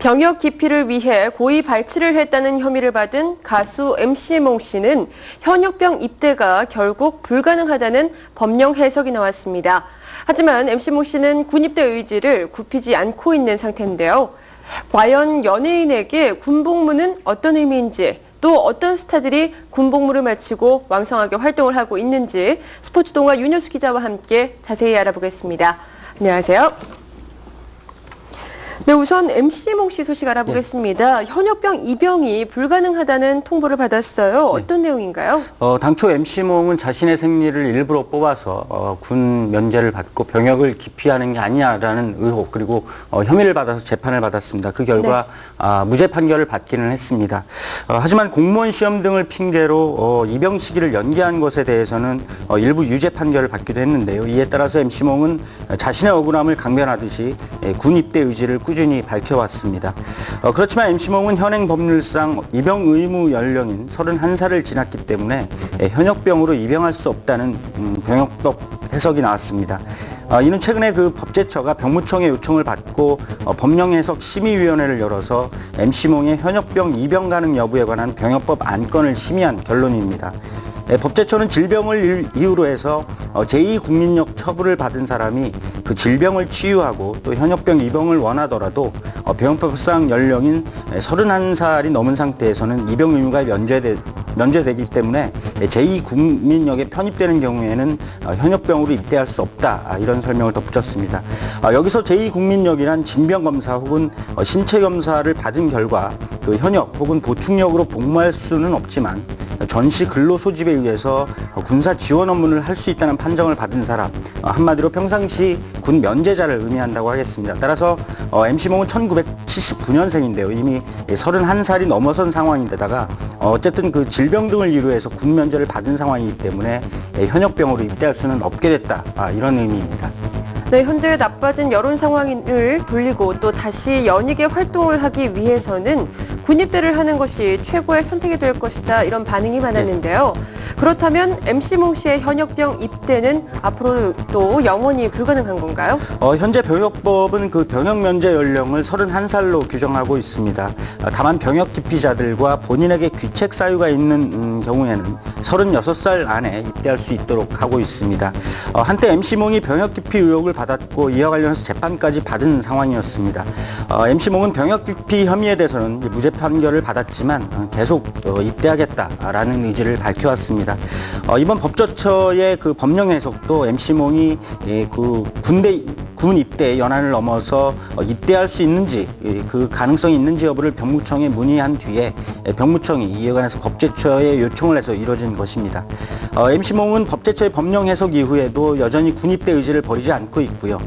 병역 기피를 위해 고의 발치를 했다는 혐의를 받은 가수 MC몽 씨는 현역병 입대가 결국 불가능하다는 법령 해석이 나왔습니다. 하지만 MC몽 씨는 군입대 의지를 굽히지 않고 있는 상태인데요. 과연 연예인에게 군복무는 어떤 의미인지 또 어떤 스타들이 군복무를 마치고 왕성하게 활동을 하고 있는지 스포츠 동화 윤효수 기자와 함께 자세히 알아보겠습니다. 안녕하세요. 네, 우선 MC몽 씨 소식 알아보겠습니다. 현역병 입영이 불가능하다는 통보를 받았어요. 어떤 내용인가요? 어, 당초 MC몽은 자신의 생리를 일부러 뽑아서 어, 군 면제를 받고 병역을 기피하는 게 아니냐라는 의혹 그리고 어, 혐의를 받아서 재판을 받았습니다. 그 결과 아, 무죄 판결을 받기는 했습니다. 어, 하지만 공무원 시험 등을 핑계로 어, 입영 시기를 연기한 것에 대해서는 어, 일부 유죄 판결을 받기도 했는데요. 이에 따라서 MC몽은 자신의 억울함을 강변하듯이 예, 군 입대 의지를 꾸준히 밝혀왔습니다. 어, 그렇지만 MC몽은 현행 법률상 입영 의무 연령인 31살을 지났기 때문에 예, 현역병으로 입영할 수 없다는 음, 병역법 해석이 나왔습니다. 어, 이는 최근에 그 법제처가 병무청의 요청을 받고 어, 법령 해석 심의위원회를 열어서 MC몽의 현역병 입영 가능 여부에 관한 병역법 안건을 심의한 결론입니다. 예, 법제처는 질병을 일- 이유로 해서 어, 제2국민력 처분을 받은 사람이 그 질병을 치유하고 또 현역병 입영을 원하더라도 어, 병역법상 연령인 31살이 넘은 상태에서는 입영 의무가 면제되, 면제되기 때문에 예, 제2국민력에 편입되는 경우에는 어, 현역병으로 입대할 수 없다 아, 이런 설명을 덧붙였습니다. 아, 여기서 제2국민력이란 징병검사 혹은 어, 신체검사를 받은 결과 그 현역 혹은 보충력으로 복무할 수는 없지만 전시 근로 소집에 의해서 군사 지원 업무를 할 수 있다는 판정을 받은 사람 어, 한마디로 평상시 군 면제자를 의미한다고 하겠습니다. 따라서 어, MC몽은 1979년생인데요. 이미 31살이 넘어선 상황인데다가 어, 어쨌든 그 질병 등을 이유로 해서 군 면제를 받은 상황이기 때문에 예, 현역병으로 입대할 수는 없게 됐다 아, 이런 의미입니다. 네, 현재 나빠진 여론 상황을 돌리고 또 다시 연익의 활동을 하기 위해서는 군입대를 하는 것이 최고의 선택이 될 것이다 이런 반응이 많았는데요. 그렇다면 MC몽 씨의 현역병 입대는 앞으로 또 영원히 불가능한 건가요? 어, 현재 병역법은 그 병역 면제 연령을 31살로 규정하고 있습니다. 아, 다만 병역 기피자들과 본인에게 귀책 사유가 있는 음, 경우에는 36살 안에 입대할 수 있도록 하고 있습니다. 어, 한때 MC몽이 병역 기피 의혹을 받았고 이와 관련해서 재판까지 받은 상황이었습니다. 어, MC몽은 병역 기피 혐의에 대해서는 무죄 판결을 받았지만 어, 계속 어, 입대하겠다라는 의지를 밝혀왔습니다. 어, 이번 법조처의 그 법령 해석도 MC몽이 예, 그 군대 군 입대 연한을 넘어서 어, 입대할 수 있는지 예, 그 가능성이 있는지 여부를 병무청에 문의한 뒤에 예, 병무청이 이에 관해서 법제처에 요청을 해서 이뤄진 것입니다. 어, MC몽은 법제처의 법령 해석 이후에도 여전히 군 입대 의지를 버리지 않고 있고요.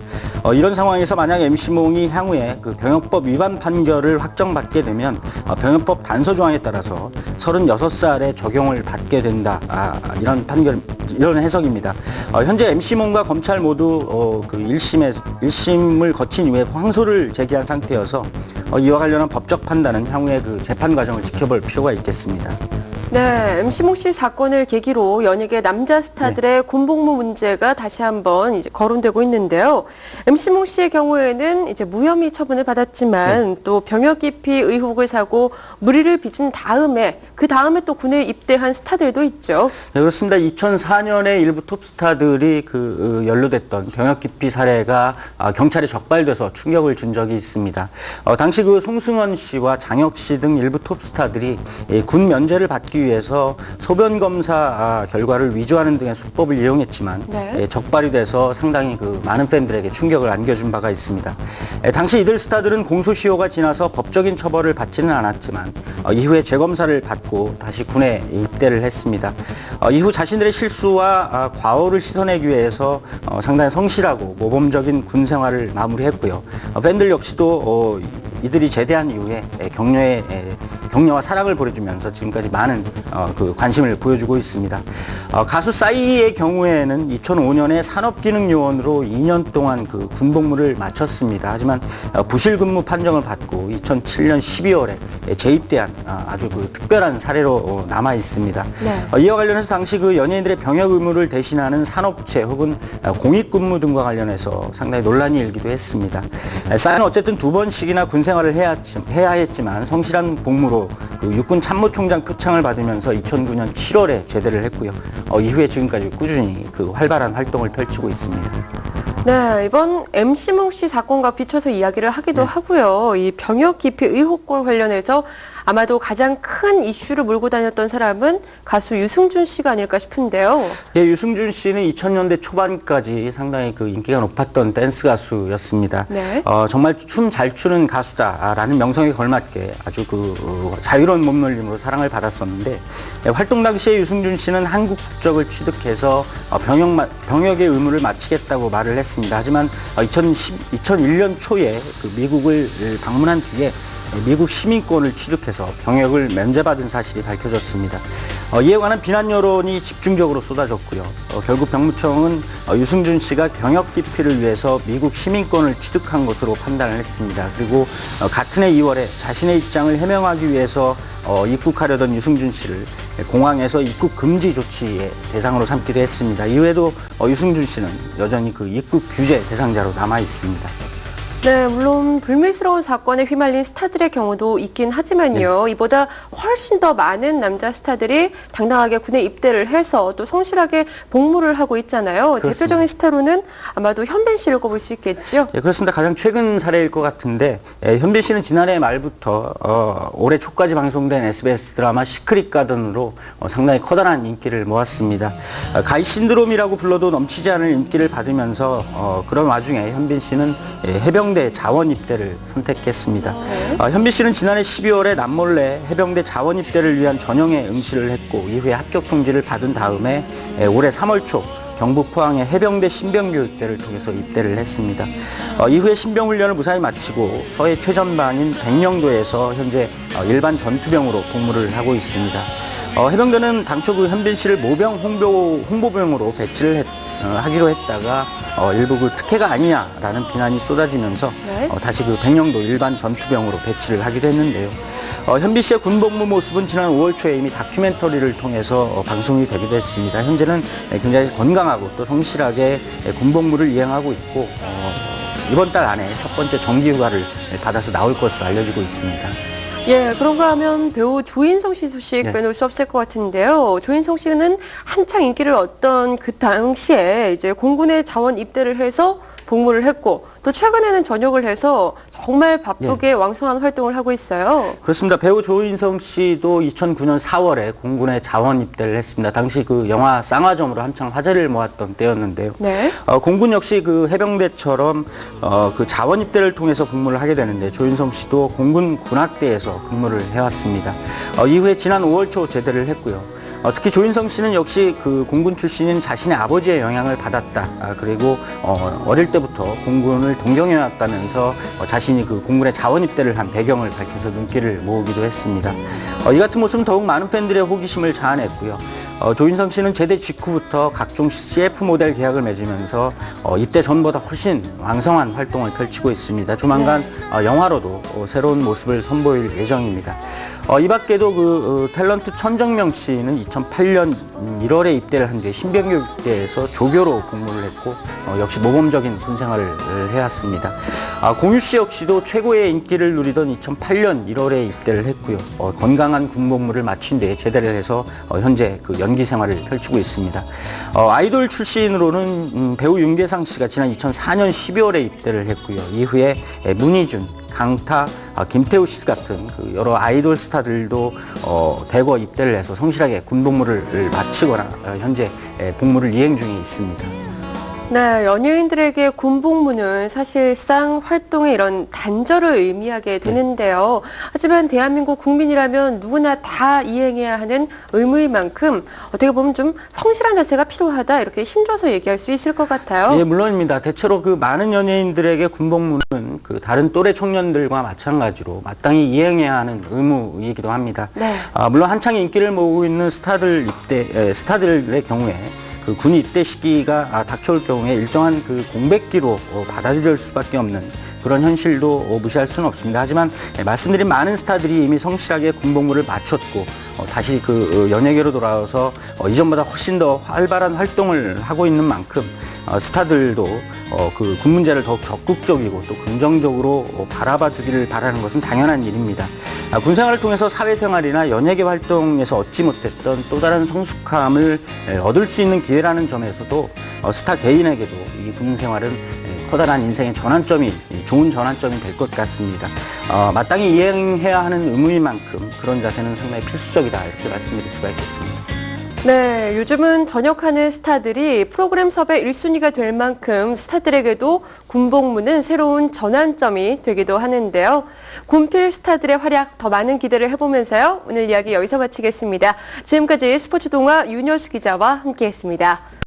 어, 이런 상황에서 만약 MC몽이 향후에 그 병역법 위반 판결을 확정받게 되면 어, 병역법 단서 조항에 따라서 36살에 적용을 받게 된다. 아, 이런 판결, 이런 해석입니다. 어, 현재 MC몽과 검찰 모두 어, 그 1심에 1심을 거친 이후에 항소를 제기한 상태여서 어, 이와 관련한 법적 판단은 향후에 그 재판 과정을 지켜볼 필요가 있겠습니다. 네, MC몽 씨 사건을 계기로 연예계 남자 스타들의 군복무 문제가 다시 한번 이제 거론되고 있는데요. MC몽 씨의 경우에는 이제 무혐의 처분을 받았지만 또 병역 기피 의혹을 사고 무리를 빚은 다음에 그 다음에 또 군에 입대한 스타들도 있죠. 네, 그렇습니다. 2004년에 일부 톱스타들이 그 어, 연루됐던 병역 기피 사례가 아, 경찰에 적발돼서 충격을 준 적이 있습니다. 어, 당시 그 송승헌 씨와 장혁 씨 등 일부 톱스타들이 예, 군 면제를 받기 위해서 소변 검사 아, 결과를 위조하는 등의 수법을 이용했지만 네. 예, 적발이 돼서 상당히 그 많은 팬들에게 충격을 안겨준 바가 있습니다. 에, 당시 이들 스타들은 공소시효가 지나서 법적인 처벌을 받지는 않았지만 어, 이후에 재검사를 받고 다시 군에 입대를 했습니다. 어, 이후 자신들의 실수와 아, 과오를 씻어내기 위해서 어, 상당히 성실하고 모범적인 군 생활을 마무리했고요. 어, 팬들 역시도 어, 이들이 제대한 이후에 에, 격려에 에, 격려와 사랑을 보여주면서 지금까지 많은 어, 그 관심을 보여주고 있습니다. 어, 가수 싸이의 경우에는 2005년에 산업기능요원으로 2년 동안 그 군복무를 마쳤습니다. 하지만 어, 부실근무 판정을 받고 2007년 12월에 재입대한 아, 아주 그 특별한 사례로 어, 남아 있습니다. 네. 어, 이와 관련해서 당시 그 연예인들의 병역 의무를 대신하는 산업체 혹은 어, 공익근무 등과 관련해서 상당히 논란이 일기도 했습니다. 에, 싸이는 어쨌든 두 번씩이나 군 생활 생활을 해야, 해야 했지만 성실한 복무로 그 육군 참모총장 표창을 받으면서 2009년 7월에 제대를 했고요. 어, 이후에 지금까지 꾸준히 그 활발한 활동을 펼치고 있습니다. 네, 이번 MC몽 씨 사건과 비춰서 이야기를 하기도 네. 하고요. 이 병역 기피 의혹과 관련해서 아마도 가장 큰 이슈를 몰고 다녔던 사람은 가수 유승준 씨가 아닐까 싶은데요. 예, 유승준 씨는 2000년대 초반까지 상당히 그 인기가 높았던 댄스 가수였습니다. 네. 어, 정말 춤 잘 추는 가수다라는 명성에 걸맞게 아주 그 어, 자유로운 몸놀림으로 사랑을 받았었는데 예, 활동 당시에 유승준 씨는 한국 국적을 취득해서 어, 병역 마- 병역의 의무를 마치겠다고 말을 했습니다. 하지만 어, 2010, 2001년 초에 그 미국을 방문한 뒤에 미국 시민권을 취득해서 병역을 면제받은 사실이 밝혀졌습니다. 어, 이에 관한 비난 여론이 집중적으로 쏟아졌고요. 어, 결국 병무청은 어, 유승준 씨가 병역 기피를 위해서 미국 시민권을 취득한 것으로 판단을 했습니다. 그리고 어, 같은 해 2월에 자신의 입장을 해명하기 위해서 어, 입국하려던 유승준 씨를 공항에서 입국 금지 조치의 대상으로 삼기도 했습니다. 이후에도 어, 유승준 씨는 여전히 그 입국 규제 대상자로 남아 있습니다. 네, 물론 불미스러운 사건에 휘말린 스타들의 경우도 있긴 하지만요. 이보다 훨씬 더 많은 남자 스타들이 당당하게 군에 입대를 해서 또 성실하게 복무를 하고 있잖아요. 그렇습니다. 대표적인 스타로는 아마도 현빈 씨를 꼽을 수 있겠죠. 예, 그렇습니다. 가장 최근 사례일 것 같은데 예, 현빈 씨는 지난해 말부터 어, 올해 초까지 방송된 SBS 드라마 시크릿 가든으로 어, 상당히 커다란 인기를 모았습니다. 어, 가이 신드롬이라고 불러도 넘치지 않을 인기를 받으면서 어, 그런 와중에 현빈 씨는 예, 해병 대 자원 입대를 선택했습니다. 네. 어, 현빈 씨는 지난해 12월에 남몰래 해병대 자원 입대를 위한 전형에 응시를 했고 이후에 합격 통지를 받은 다음에 예, 올해 3월 초 경북 포항의 해병대 신병교육대를 통해서 입대를 했습니다. 어, 이후에 신병훈련을 무사히 마치고 서해 최전방인 백령도에서 현재 어, 일반 전투병으로 복무를 하고 있습니다. 어, 해병대는 당초 그 현빈 씨를 모병 홍보, 홍보병으로 배치를 했- 어, 하기로 했다가 어, 일부 그 특혜가 아니냐라는 비난이 쏟아지면서 네. 어, 다시 그 백령도 일반 전투병으로 배치를 하기도 했는데요. 어, 현빈 씨의 군복무 모습은 지난 5월 초에 이미 다큐멘터리를 통해서 어, 방송이 되기도 했습니다. 현재는 예, 굉장히 건강하고 또 성실하게 예, 군복무를 이행하고 있고 어, 이번 달 안에 첫 번째 정기 휴가를 예, 받아서 나올 것으로 알려지고 있습니다. 예, 그런가 하면 배우 조인성 씨 소식 네. 빼놓을 수 없을 것 같은데요. 조인성 씨는 한창 인기를 얻던 그 당시에 이제 공군에 자원 입대를 해서 복무를 했고 또 최근에는 전역을 해서 정말 바쁘게 네. 왕성한 활동을 하고 있어요. 그렇습니다. 배우 조인성 씨도 2009년 4월에 공군에 자원 입대를 했습니다. 당시 그 영화 쌍화점으로 한창 화제를 모았던 때였는데요. 네. 어, 공군 역시 그 해병대처럼 어, 그 자원 입대를 통해서 근무를 하게 되는데 조인성 씨도 공군 군악대에서 근무를 해왔습니다. 어, 이후에 지난 5월 초 제대를 했고요. 어, 특히 조인성 씨는 역시 그 공군 출신인 자신의 아버지의 영향을 받았다. 아, 그리고 어, 어릴 때부터 공군을 동경해왔다면서 어, 자신이 그 공군에 자원 입대를 한 배경을 밝혀서 눈길을 모으기도 했습니다. 어, 이 같은 모습은 더욱 많은 팬들의 호기심을 자아냈고요. 어, 조인성 씨는 제대 직후부터 각종 CF 모델 계약을 맺으면서 어, 입대 전보다 훨씬 왕성한 활동을 펼치고 있습니다. 조만간 어, 영화로도 어, 새로운 모습을 선보일 예정입니다. 어, 이 밖에도 그 어, 탤런트 천정명 씨는 2008년 1월에 입대를 한 뒤에 신병교육대에서 조교로 복무를 했고 어, 역시 모범적인 군 생활을 해왔습니다. 아, 공유 씨 역시도 최고의 인기를 누리던 2008년 1월에 입대를 했고요. 어, 건강한 군복무를 마친 뒤에 제대를 해서 어, 현재 그 연기 생활을 펼치고 있습니다. 어, 아이돌 출신으로는 음, 배우 윤계상 씨가 지난 2004년 12월에 입대를 했고요. 이후에 에, 문희준, 강타, 아, 김태우 씨 같은 그 여러 아이돌 스타들도 어, 대거 입대를 해서 성실하게 군복무를 마치거나 어, 현재 에, 복무를 이행 중에 있습니다. 네, 연예인들에게 군복무는 사실상 활동의 이런 단절을 의미하게 되는데요. 하지만 대한민국 국민이라면 누구나 다 이행해야 하는 의무인 만큼 어떻게 보면 좀 성실한 자세가 필요하다 이렇게 힘줘서 얘기할 수 있을 것 같아요. 예, 물론입니다. 대체로 그 많은 연예인들에게 군복무는 그 다른 또래 청년들과 마찬가지로 마땅히 이행해야 하는 의무이기도 합니다. 네. 아, 물론 한창 인기를 모으고 있는 스타들 입대, 에, 스타들의 경우에 그군 입대 시기가 아, 닥쳐올 경우에 일정한 그 공백기로 어, 받아들일 수밖에 없는 그런 현실도 어, 무시할 수는 없습니다. 하지만 예, 말씀드린 많은 스타들이 이미 성실하게 군복무를 마쳤고 어, 다시 그 어, 연예계로 돌아와서 어, 이전보다 훨씬 더 활발한 활동을 하고 있는 만큼 어, 스타들도 어, 그군 문제를 더욱 적극적이고 또 긍정적으로 어, 바라봐 주기를 바라는 것은 당연한 일입니다. 아, 군 생활을 통해서 사회생활이나 연예계 활동에서 얻지 못했던 또 다른 성숙함을 에, 얻을 수 있는 기회라는 점에서도 어, 스타 개인에게도 이 군 생활은 에, 커다란 인생의 전환점이 이 좋은 전환점이 될 것 같습니다. 어, 마땅히 이행해야 하는 의무인 만큼 그런 자세는 상당히 필수적이다 이렇게 말씀드릴 수가 있겠습니다. 네, 요즘은 전역하는 스타들이 프로그램 섭외 1순위가 될 만큼 스타들에게도 군복무는 새로운 전환점이 되기도 하는데요. 군필 스타들의 활약 더 많은 기대를 해보면서요. 오늘 이야기 여기서 마치겠습니다. 지금까지 스포츠 동화 윤여수 기자와 함께했습니다.